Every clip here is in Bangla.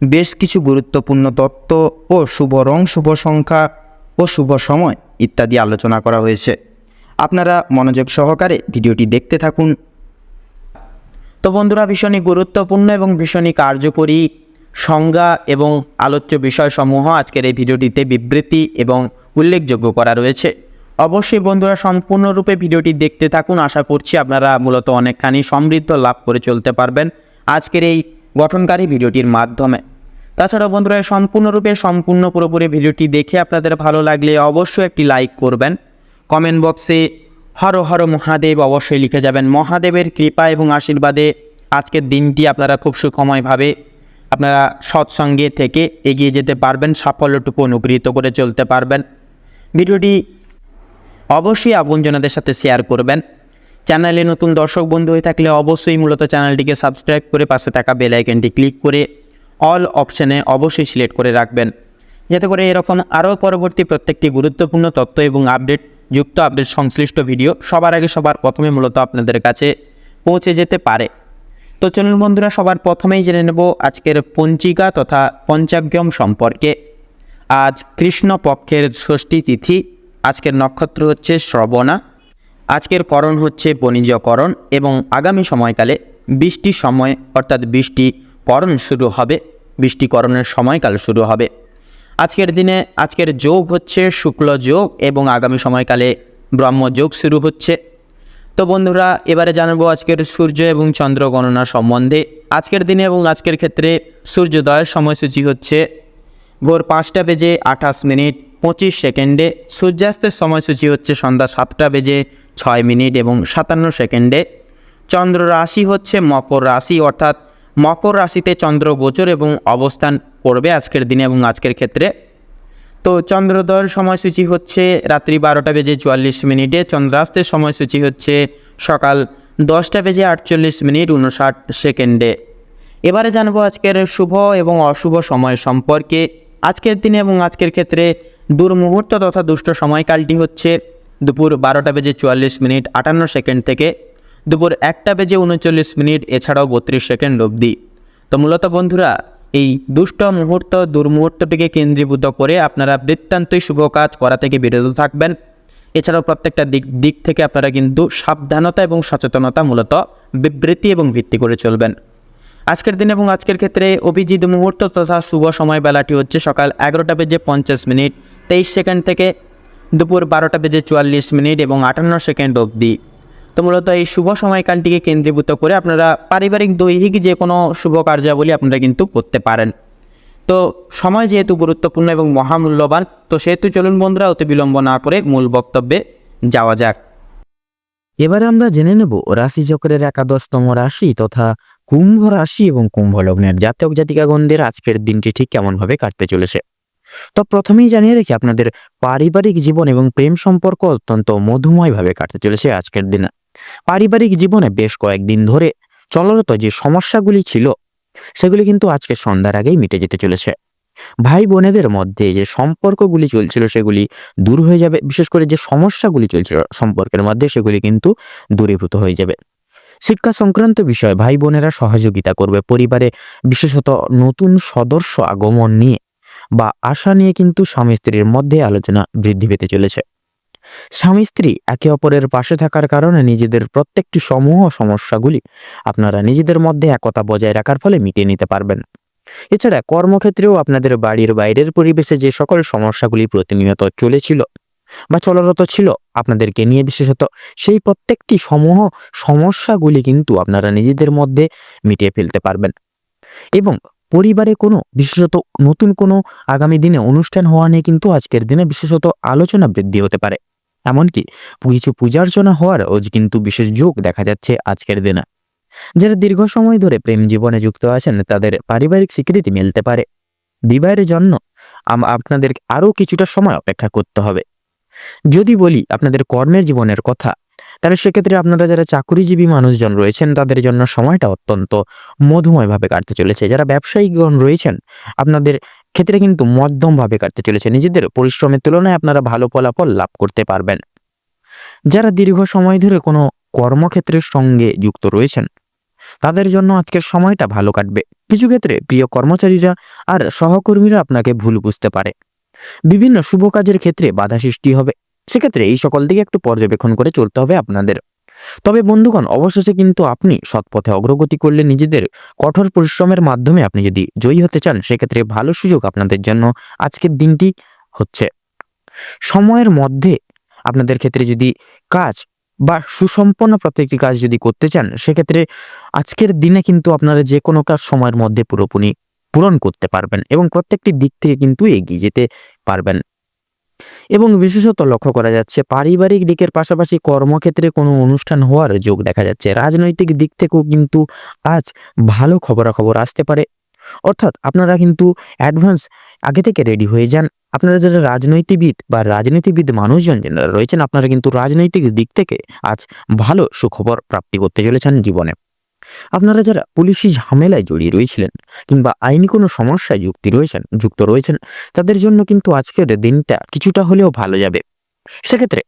বেশ কিছু গুরুত্বপূর্ণ তত্ত্ব ও শুভ রং শুভ সংখ্যা ও শুভ সময় ইত্যাদি আলোচনা করা হয়েছে। আপনারা মনোযোগ সহকারে ভিডিওটি দেখতে থাকুন। তো বন্ধুরা, ভীষণই গুরুত্বপূর্ণ এবং ভীষণই কার্যকরী সংজ্ঞা এবং আলোচ্য বিষয়সমূহ আজকের এই ভিডিওটিতে বিবৃতি এবং উল্লেখযোগ্য করা রয়েছে। অবশ্যই বন্ধুরা, সম্পূর্ণরূপে ভিডিওটি দেখতে থাকুন। আশা করছি আপনারা মূলত অনেকখানি সমৃদ্ধ লাভ করে চলতে পারবেন আজকের এই গঠনকারী ভিডিওটির মাধ্যমে। তাছাড়া বন্ধুরা, সম্পূর্ণরূপে, সম্পূর্ণ পুরোপুরি ভিডিওটি দেখে আপনাদের ভালো লাগলে অবশ্যই একটি লাইক করবেন। কমেন্ট বক্সে হর হর মহাদেব অবশ্যই লিখে যাবেন। মহাদেবের কৃপা এবং আশীর্বাদে আজকের দিনটি আপনারা খুব সুখময়ভাবে আপনারা সৎসঙ্গে থেকে এগিয়ে যেতে পারবেন, সাফল্যটুকু অনুগৃহীত করে চলতে পারবেন। ভিডিওটি অবশ্যই আপনজনদের সাথে শেয়ার করবেন। চ্যানেলে নতুন দর্শক বন্ধু হয়ে থাকলে অবশ্যই মূলত চ্যানেলটিকে সাবস্ক্রাইব করে পাশে থাকা বেল আইকনটি ক্লিক করে অল অপশানে অবশ্যই সিলেক্ট করে রাখবেন। যাতে করে এরকম আরও পরবর্তী প্রত্যেকটি গুরুত্বপূর্ণ তথ্য এবং আপডেট যুক্ত আপডেট সংশ্লিষ্ট ভিডিও সবার আগে সবার প্রথমে মূলত আপনাদের কাছে পৌঁছে যেতে পারে। তো চলুন বন্ধুরা, সবার প্রথমেই জেনে নেব আজকের পঞ্চিকা তথা পঞ্চাগ্যম সম্পর্কে। আজ কৃষ্ণ পক্ষের ষষ্ঠী তিথি, আজকের নক্ষত্র হচ্ছে শ্রবণা, আজকের করণ হচ্ছে বণিজকরণ এবং আগামী সময়কালে বৃষ্টির সময় অর্থাৎ বৃষ্টি করণ শুরু হবে। বৃষ্টিকরণের সময়কাল শুরু হবে। আজকের দিনে, আজকের যোগ হচ্ছে শুক্ল যোগ এবং আগামী সময়কালে ব্রহ্মযোগ শুরু হচ্ছে। তো বন্ধুরা, এবারে জানাব আজকের সূর্য এবং চন্দ্র গণনা সম্বন্ধে। আজকের দিনে এবং আজকের ক্ষেত্রে সূর্যোদয়ের সময়সূচি হচ্ছে ভোর পাঁচটা বেজে আঠাশ মিনিট পঁচিশ সেকেন্ডে। সূর্যাস্তের সময়সূচি হচ্ছে সন্ধ্যা সাতটা বেজে ছয় মিনিট এবং সাতান্ন সেকেন্ডে। চন্দ্র রাশি হচ্ছে মকর রাশি, অর্থাৎ মকর রাশিতে চন্দ্র গোচর এবং অবস্থান করবে আজকের দিনে এবং আজকের ক্ষেত্রে। তো চন্দ্রোদয়ের সময়সূচি হচ্ছে রাত্রি বারোটা বেজে চুয়াল্লিশ মিনিটে। চন্দ্রাস্তের সময়সূচি হচ্ছে সকাল দশটা বেজে আটচল্লিশ মিনিট উনষাট সেকেন্ডে। এবারে জানব আজকের শুভ এবং অশুভ সময় সম্পর্কে। আজকের দিনে এবং আজকের ক্ষেত্রে দুর্মুহূর্ত তথা দুষ্ট সময়কালটি হচ্ছে দুপুর বারোটা বেজে চুয়াল্লিশ মিনিট আটান্ন সেকেন্ড থেকে। দুপুর একটা বেজে উনচল্লিশ মিনিট, এছাড়াও বত্রিশ সেকেন্ড অবধি। তো মূলত বন্ধুরা, এই দুষ্ট মুহূর্ত, দুর্মুহূর্তটিকে কেন্দ্রীভূত করে আপনারা বৃত্তান্তই শুভ কাজ করা থেকে বিরত থাকবেন। এছাড়াও প্রত্যেকটা দিক দিক থেকে আপনারা কিন্তু সাবধানতা এবং সচেতনতা মূলত বিবৃতি এবং ভিত্তি করে চলবেন। আজকের দিন এবং আজকের ক্ষেত্রে অভিজিৎ মুহূর্ত তথা শুভ সময় বেলাটি হচ্ছে সকাল এগারোটা বেজে পঞ্চাশ মিনিট, তেইশ সেকেন্ড থেকে দুপুর বারোটা বেজে চুয়াল্লিশ মিনিট এবং আটান্ন সেকেন্ড অবধি। তো মূলত এই শুভ সময়কালটিকে কেন্দ্রীভূত করে আপনারা পারিবারিক, দৈহিক যে কোনো শুভ কার্যাবলী আপনারা কিন্তু করতে পারেন। তো সময় যেহেতু গুরুত্বপূর্ণ এবং মহামূল্যবান, তো সেহেতু চলুন বন্ধুরা, অতি বিলম্ব না করে মূল বক্তব্যে যাওয়া যাক। এবারে আমরা জেনে নেব রাশি চক্রের একাদশতম রাশি তথা কুম্ভ রাশি এবং কুম্ভ লগ্নের জাতক জাতিকাগণদের আজকের দিনটি ঠিক কেমনভাবে কাটতে চলেছে। তো প্রথমেই জানিয়ে রেখে, আপনাদের পারিবারিক জীবন এবং প্রেম সম্পর্ক অত্যন্ত মধুময়ভাবে কাটতে চলেছে আজকের দিনে। পারিবারিক জীবনে বেশ কয়েকদিন ধরে চলরত যে সমস্যাগুলি ছিল, সেগুলি কিন্তু আজকে সন্ধ্যার আগেই মিটে যেতে চলেছে। ভাই বোনেদের মধ্যে যে সম্পর্কগুলি চলছিল, সেগুলি দূর হয়ে যাবে। বিশেষ করে যে সমস্যাগুলি চলছিল সম্পর্কের মধ্যে, সেগুলি কিন্তু দূরীভূত হয়ে যাবে। শিক্ষা সংক্রান্ত বিষয়ে ভাই বোনেরা সহযোগিতা করবে। পরিবারে বিশেষত নতুন সদস্য আগমন নিয়ে বা আশা নিয়ে কিন্তু স্বামী স্ত্রীর মধ্যে আলোচনা বৃদ্ধি পেতে চলেছে। স্বামী স্ত্রী একে অপরের পাশে থাকার কারণে নিজেদের প্রত্যেকটি সমূহ সমস্যাগুলি আপনারা নিজেদের মধ্যে একতা বজায় রাখার ফলে মিটিয়ে নিতে পারবেন। এছাড়া কর্মক্ষেত্রেও আপনাদের বাড়ির বাইরের পরিবেশে যে সকল সমস্যাগুলি প্রতিনিয়ত চলেছিল বা চলরত ছিল আপনাদেরকে নিয়ে বিশেষত সেই প্রত্যেকটি সমূহ সমস্যাগুলি কিন্তু আপনারা নিজেদের মধ্যে মিটিয়ে ফেলতে পারবেন। এবং পরিবারে কোনো বিশেষত নতুন কোনো আগামী দিনে অনুষ্ঠান হওয়া নিয়ে কিন্তু আজকের দিনে বিশেষত আলোচনা বৃদ্ধি হতে পারে। এমনকি কিছু পূজার্চনা হওয়ার ও কিন্তু বিশেষ যোগ দেখা যাচ্ছে আজকের দিনে। যারা দীর্ঘ সময় ধরে প্রেম জীবনে যুক্ত আছেন, তাদের পারিবারিক স্বীকৃতি মিলতে পারে। বিবাহের জন্য আপনাদের আরও কিছুটা সময় অপেক্ষা করতে হবে। যদি বলি আপনাদের কর্মের জীবনের কথা, তাহলে সেক্ষেত্রে আপনারা যারা চাকুরিজীবী মানুষজন রয়েছেন, তাদের জন্য সময়টা অত্যন্ত মধুময়ভাবে কাটতে চলেছে। যারা ব্যবসায়িকগণ রয়েছেন, আপনাদের ক্ষেত্রে কিন্তু মধ্যমভাবে কাটতে চলেছে। নিজেদের পরিশ্রমের তুলনায় আপনারা ভালো ফলাফল লাভ করতে পারবেন। যারা দীর্ঘ সময় ধরে কোনো কর্মক্ষেত্রের সঙ্গে যুক্ত রয়েছেন, তাদের জন্য আজকের সময়টা ভালো কাটবে। কিছু ক্ষেত্রে প্রিয় কর্মচারীরা আর সহকর্মীরা আপনাকে ভুল বুঝতে পারে। বিভিন্ন শুভ কাজের ক্ষেত্রে বাধা সৃষ্টি হবে। সেক্ষেত্রে এই সকল দিকে একটু পর্যবেক্ষণ করে চলতে হবে আপনাদের। তবে বন্ধুগণ, অবশেষে কিন্তু আপনি সৎপথে অগ্রগতি করলে নিজেদের কঠোর পরিশ্রমের মাধ্যমে আপনি যদি জয়ী হতে চান, সেক্ষেত্রে ভালো সুযোগ আপনাদের জন্য আজকের দিনটি হচ্ছে। সময়ের মধ্যে আপনাদের ক্ষেত্রে যদি কাজ বা সুসম্পন্ন প্রত্যেকটি কাজ যদি করতে চান, সেক্ষেত্রে আজকের দিনে কিন্তু আপনারা যে কোনো কাজ সময়ের মধ্যে পুরোপুরি পূরণ করতে পারবেন এবং প্রত্যেকটি দিক থেকে কিন্তু এগিয়ে যেতে পারবেন। এবং বিশেষত লক্ষ্য করা যাচ্ছে, পারিবারিক দিকের পাশাপাশি কর্মক্ষেত্রে কোনো অনুষ্ঠান হওয়ার যোগ দেখা যাচ্ছে। রাজনৈতিক দিক থেকেও কিন্তু আজ ভালো খবরাখবর আসতে পারে। অর্থাৎ আপনারা কিন্তু অ্যাডভান্স আগে থেকে রেডি হয়ে যান। আপনারা যারা রাজনৈতিকবিদ বা রাজনীতিবিদ মানুষজন যারা রয়েছেন, আপনারা কিন্তু রাজনৈতিক দিক থেকে আজ ভালো সুখবর প্রাপ্তি করতে চলেছেন জীবনে। আপনারা যারা পুলিশি ঝামেলায় জড়িয়ে রয়েছিলেন কিংবা আইনি কোনো সমস্যায় যুক্তি রয়েছেন, যুক্ত রয়েছেন, তাদের জন্য কিন্তু আজকের দিনটা কিছুটা হলেও ভালো যাবে। সেক্ষেত্রে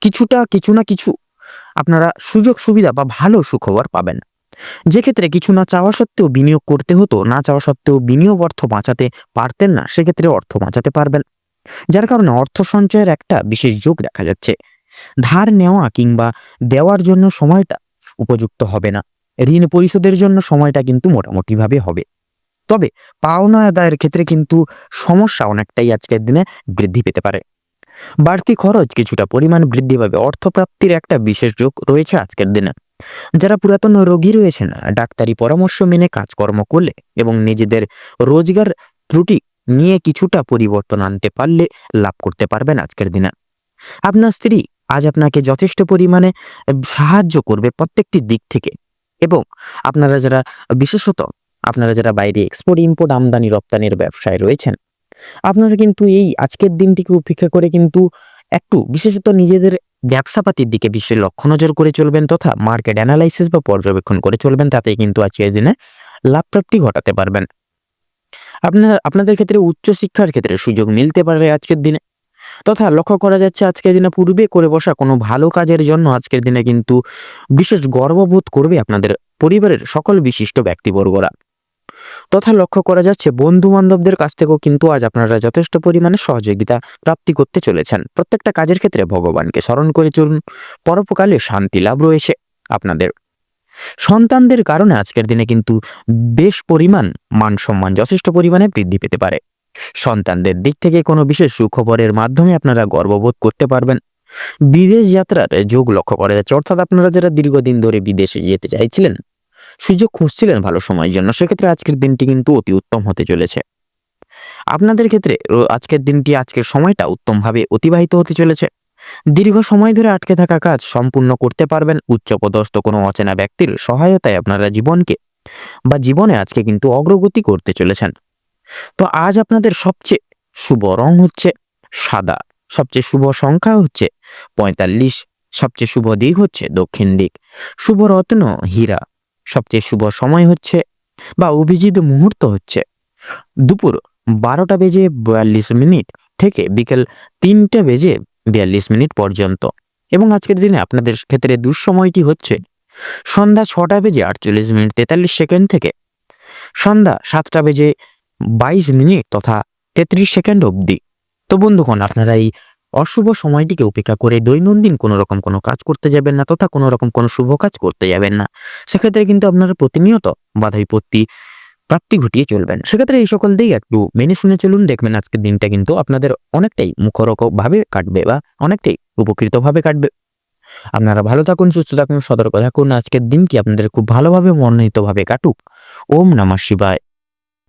কিছুটা, কিছু না কিছু আপনারা সুযোগ সুবিধা বা ভালো সুখবর পাবেন। যে ক্ষেত্রে কিছু না চাওয়া সত্ত্বেও বিনিয়োগ করতে হতো, না চাওয়া সত্ত্বেও বিনিয়োগ অর্থ বাঁচাতে পারতেন না, সেক্ষেত্রে অর্থ বাঁচাতে পারবেন। যার কারণে অর্থ সঞ্চয়ের একটা বিশেষ যোগ দেখা যাচ্ছে। ধার নেওয়া কিংবা দেওয়ার জন্য সময়টা উপযুক্ত হবে না। ঋণ পরিশোধের জন্য সময়টা কিন্তু মোটামুটিভাবে হবে। তবে পাওনা আদায়ের ক্ষেত্রে কিন্তু সমস্যা অনেকটাই আজকের দিনে বৃদ্ধি পেতে পারে। বাড়তি খরচ কিছুটা পরিমাণ বৃদ্ধি পাবে। অর্থপ্রাপ্তির একটা বিশেষ যোগ রয়েছে আজকের দিনে। যারা পুরাতন রোগী রয়েছেন, ডাক্তারি পরামর্শ মেনে কাজকর্ম করলে এবং নিজেদের রোজগার ত্রুটি নিয়ে কিছুটা পরিবর্তন আনতে পারলে লাভ করতে পারবেন আজকের দিনে। আপনার স্ত্রী আজ আপনাকে যথেষ্ট পরিমাণে সাহায্য করবে প্রত্যেকটি দিক থেকে। এবং আপনারা যারা, বিশেষত আপনারা যারা বাইরে এক্সপোর্ট ইম্পোর্ট আমদানি, রপ্তানির ব্যবসায় রয়েছেন, আপনারা কিন্তু এই আজকের দিনটিকে উপেক্ষা করে কিন্তু একটু বিশেষত নিজেদের ব্যবসাপাতির দিকে বিশ্বের লক্ষ্য নজর করে চলবেন তথা মার্কেট অ্যানালাইসিস বা পর্যবেক্ষণ করে চলবেন তাতে কিন্তু আজকের দিনে লাভ প্রাপ্তি ঘটাতে পারবেন। আপনারা, আপনাদের ক্ষেত্রে উচ্চশিক্ষার ক্ষেত্রে সুযোগ মিলতে পারে আজকের দিনে। তথা লক্ষ্য করা যাচ্ছে আজকের দিনে পূর্বে করে বসা কোনো ভালো কাজের জন্য আজকের দিনে কিন্তু বিশেষ গর্ববোধ করবে আপনাদের পরিবারের সকল বিশিষ্ট ব্যক্তিবর্গরা। তথা লক্ষ্য করা যাচ্ছে বন্ধু বান্ধবদের কাছ থেকেও কিন্তু আজ আপনারা যথেষ্ট পরিমাণে সহযোগিতা প্রাপ্তি করতে চলেছেন। প্রত্যেকটা কাজের ক্ষেত্রে ভগবানকে স্মরণ করে চলুন, পরোপকালে শান্তি লাভ রয়েছে আপনাদের। সন্তানদের কারণে আজকের দিনে কিন্তু বেশ পরিমাণ মান সম্মান যথেষ্ট পরিমাণে বৃদ্ধি পেতে পারে। সন্তানদের দিক থেকে কোনো বিশেষ সুখবরের মাধ্যমে আপনারা গর্ববোধ করতে পারবেন। বিদেশ যাত্রার যোগ লক্ষ্য করা যাচ্ছে, অর্থাৎ আপনারা যারা দীর্ঘদিন ধরে বিদেশে যেতে চাইছিলেন, সুযোগ খুঁজছিলেন ভালো সময়ের জন্য, সেক্ষেত্রে আজকের দিনটি কিন্তু অতি উত্তম হতে চলেছে। আপনাদের ক্ষেত্রে আজকের দিনটি, আজকের সময়টা উত্তমভাবে অতিবাহিত হতে চলেছে। দীর্ঘ সময় ধরে আটকে থাকা কাজ সম্পূর্ণ করতে পারবেন, উচ্চপদস্থ কোনো অচেনা ব্যক্তির সহায়তায় আপনারা জীবনকে বা জীবনে আজকে কিন্তু অগ্রগতি করতে চলেছেন। তো আজ আপনাদের সবচেয়ে শুভ রং হচ্ছে সাদা। সবচেয়ে শুভ সংখ্যা হচ্ছে পঁয়তাল্লিশ। সবচেয়ে শুভ দিক হচ্ছে দক্ষিণ দিক। শুভ রত্ন হীরা। সবচেয়ে শুভ সময় হচ্ছে বা অভিজিৎ মুহূর্ত হচ্ছে দুপুর বারোটা বেজে বিয়াল্লিশ মিনিট থেকে বিকেল তিনটে বেজে বিয়াল্লিশ মিনিট পর্যন্ত। এবং আজকের দিনে আপনাদের ক্ষেত্রে দুঃসময়টি হচ্ছে সন্ধ্যা ছটা বেজে আটচল্লিশ মিনিট তেতাল্লিশ সেকেন্ড থেকে সন্ধ্যা সাতটা বেজে বাইশ মিনিট তথা তেত্রিশ সেকেন্ড অবধি। তো বন্ধুগণ, আপনারা এই অশুভ সময়টিকে উপেক্ষা করে দৈনন্দিন কোনো রকম কোনো কাজ করতে যাবেন না তথা কোনো রকম কোনো শুভ কাজ করতে যাবেন না। সেক্ষেত্রে কিন্তু আপনারা প্রতিনিয়ত বাধা বিপত্তি প্রাপ্তি ঘটিয়ে চলবেন। সেক্ষেত্রে এই সকল দিক একটু মেনে শুনে চলুন, দেখবেন আজকের দিনটা কিন্তু আপনাদের অনেকটাই মুখরকভাবে কাটবে বা অনেকটাই উপকৃতভাবে কাটবে। আপনারা ভালো থাকুন, সুস্থ থাকুন, সতর্ক থাকুন। আজকের দিনটি আপনাদের খুব ভালোভাবে মনোনীতভাবে কাটুক। ওম নমঃ শিবায়।